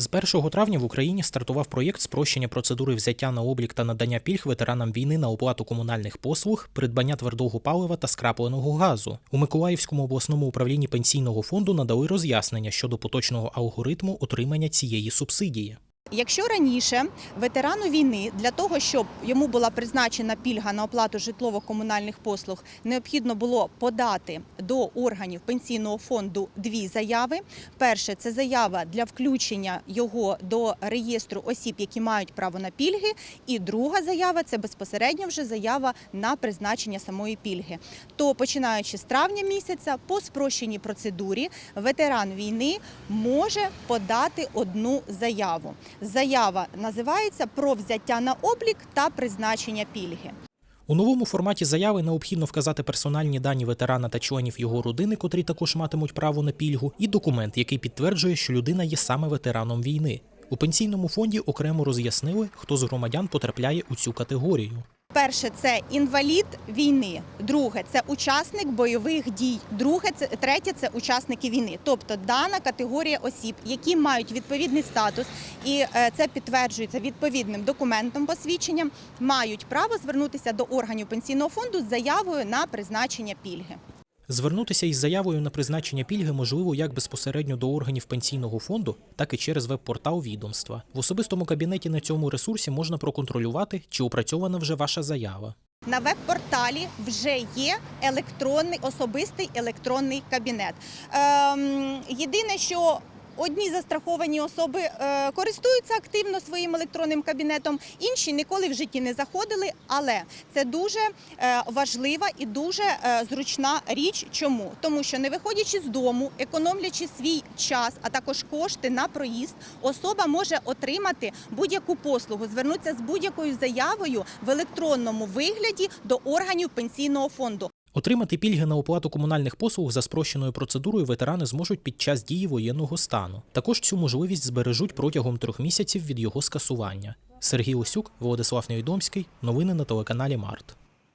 З 1 травня в Україні стартував проєкт спрощення процедури взяття на облік та надання пільг ветеранам війни на оплату комунальних послуг, придбання твердого палива та скрапленого газу. У Миколаївському обласному управлінні пенсійного фонду надали роз'яснення щодо поточного алгоритму отримання цієї субсидії. Якщо раніше ветерану війни для того, щоб йому була призначена пільга на оплату житлово-комунальних послуг, необхідно було подати до органів пенсійного фонду дві заяви. Перше це заява для включення його до реєстру осіб, які мають право на пільги. І друга заява це безпосередньо вже заява на призначення самої пільги. То починаючи з травня місяця, по спрощеній процедурі ветеран війни може подати одну заяву. Заява називається про взяття на облік та призначення пільги. У новому форматі заяви необхідно вказати персональні дані ветерана та членів його родини, котрі також матимуть право на пільгу, і документ, який підтверджує, що людина є саме ветераном війни. У пенсійному фонді окремо роз'яснили, хто з громадян потрапляє у цю категорію. Перше це інвалід війни, друге це учасник бойових дій, друге це третє це учасники війни. Тобто дана категорія осіб, які мають відповідний статус, і е, це підтверджується відповідним документом посвідченням, мають право звернутися до органів пенсійного фонду з заявою на призначення пільги. Звернутися із заявою на призначення пільги можливо як безпосередньо до органів пенсійного фонду, так і через веб-портал відомства. В особистому кабінеті на цьому ресурсі можна проконтролювати, чи опрацьована вже ваша заява. На веб-порталі вже є електронний особистий електронний кабінет. Ем, єдине, що Одні застраховані особи е, користуються активно своїм електронним кабінетом, інші ніколи в житті не заходили. Але це дуже е, важлива і дуже е, зручна річ. Чому? Тому що не виходячи з дому, економлячи свій час, а також кошти на проїзд, особа може отримати будь-яку послугу, звернутися з будь-якою заявою в електронному вигляді до органів пенсійного фонду. Отримати пільги на оплату комунальних послуг за спрощеною процедурою ветерани зможуть під час дії воєнного стану. Також цю можливість збережуть протягом трьох місяців від його скасування. Сергій Осюк, Володислав Невідомський. Новини на телеканалі Март.